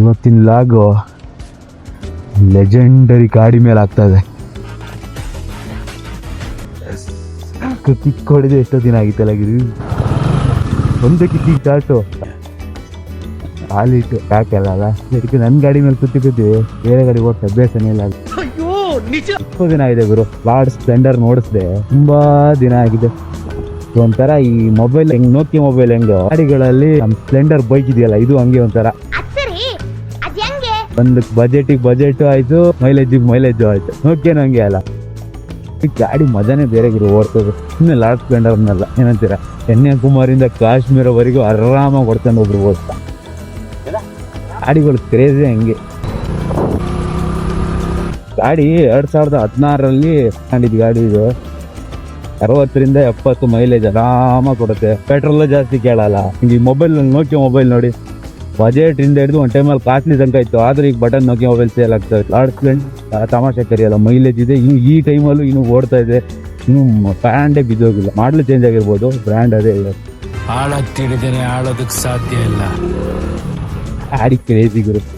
ಇವತ್ತಿನ ಲಾಗು ಲೆಜೆಂಡರಿ ಗಾಡಿ ಮೇಲೆ ಆಗ್ತಾ ಇದೆ. ಕಿಕ್ ಹೊಡೆದು ಎಷ್ಟೋ ದಿನ ಆಗಿತ್ತಲ್ಲ ಗಿರಿ? ಒಂದು ಕಿಕ್ ಚಾಟು ಹಾಲಿಟ್ಟು ಯಾಕೆಲ್ಲ ಅಲ್ಲ ಇದಕ್ಕೆ ನನ್ನ ಗಾಡಿ ಮೇಲೆ ಕುತ್ತಿ ಕುತ್ತಿ ಬೇರೆ ಗಾಡಿ ಓಡ್ತಾ ಅಭ್ಯಾಸನೇ ಇಲ್ಲ. ಎಷ್ಟೋ ದಿನ ಆಗಿದೆ ಗುರು. Lord Splendor ನೋಡಿಸ್ದೆ. ತುಂಬಾ ದಿನ ಆಗಿದೆ. ಒಂಥರ ಈ ಮೊಬೈಲ್ ಹೆಂಗ್ ನೋಕಿ ಮೊಬೈಲ್ ಹೆಂಗ್? ಗಾಡಿಗಳಲ್ಲಿ ನಮ್ ಸ್ಪ್ಲೆಂಡರ್ ಬೈಕ್ ಇದೆಯಲ್ಲ ಇದು ಹಂಗೆ ಒಂಥರ. ಒಂದು ಬಜೆಟಿಗೆ ಬಜೆಟ್ ಆಯ್ತು ಮೈಲೇಜ್ ಮೈಲೇಜ್ ಆಯ್ತು. ಓಕೆ ನಂಗೆ ಅಲ್ಲ. ಈ ಗಾಡಿ ಮಜಾನೇ ಬೇರೆ ಗುರು ಓಡ್ತದೆ. ಸುಮ್ಮನೆ ಲಾರ್ಡ್ ಸ್ಪ್ಲೆಂಡರ್ನೆಲ್ಲ ಏನಂತೀರ ಕನ್ಯಾಕುಮಾರಿಂದ ಕಾಶ್ಮೀರವರೆಗೂ ಆರಾಮಾಗಿ ಹೊಡ್ಕೊಂಡು ಒಬ್ರು ಓದ್ತಾ ಗಾಡಿಗಳು ಕ್ರೇಜಿ ಹಂಗೆ. ಗಾಡಿ ಎರಡು ಸಾವಿರದ ಹದಿನಾರರಲ್ಲಿ ಕಂಡಿದ್ದು ಗಾಡಿ ಇದು. ಅರವತ್ತರಿಂದ ಎಪ್ಪತ್ತು ಮೈಲೇಜ್ ಆರಾಮಾಗಿ ಕೊಡುತ್ತೆ. ಪೆಟ್ರೋಲ್ ಜಾಸ್ತಿ ಕೇಳಲ್ಲ. ಈ ಮೊಬೈಲ್ ನೋಕಿಯೋ ಮೊಬೈಲ್ ನೋಡಿ. ಬಜೆಟ್ ಇಂದ ಹಿಡಿದು ಒಂದು ಟೈಮಲ್ಲಿ ಕಾಸ್ಟ್ಲಿ ತನಕ ಇತ್ತು. ಆದ್ರೆ ಈಗ ಬಟನ್ ನೋಕಿ ಮೊಬೈಲ್ ಸೇಲ್ ಆಗ್ತದೆ ಲಾರ್ಡ್ ಸ್ಪ್ಲೆಂಡ್ ತಮಾಷೆ ಕರಿಯಲ್ಲ ಮೈಲೇಜ್ ಇದೆ. ಇನ್ನು ಈ ಟೈಮಲ್ಲೂ ಇನ್ನು ಓಡ್ತಾ ಇದೆ. ಇನ್ನು ಬ್ರ್ಯಾಂಡೇ ಬಿದ್ದೋಗಿಲ್ಲ. ಮಾಡಲು ಚೇಂಜ್ ಆಗಿರ್ಬೋದು. ಬ್ರ್ಯಾಂಡ್ ಅದೇ ಇಲ್ಲ ಆಳಕ್ ತಿಳಿದೇನೆ ಆಳೋದಕ್ ಸಾಧ್ಯ ಇಲ್ಲ. ಆಡಿ ಕ್ರೇಜಿ ಗುರು.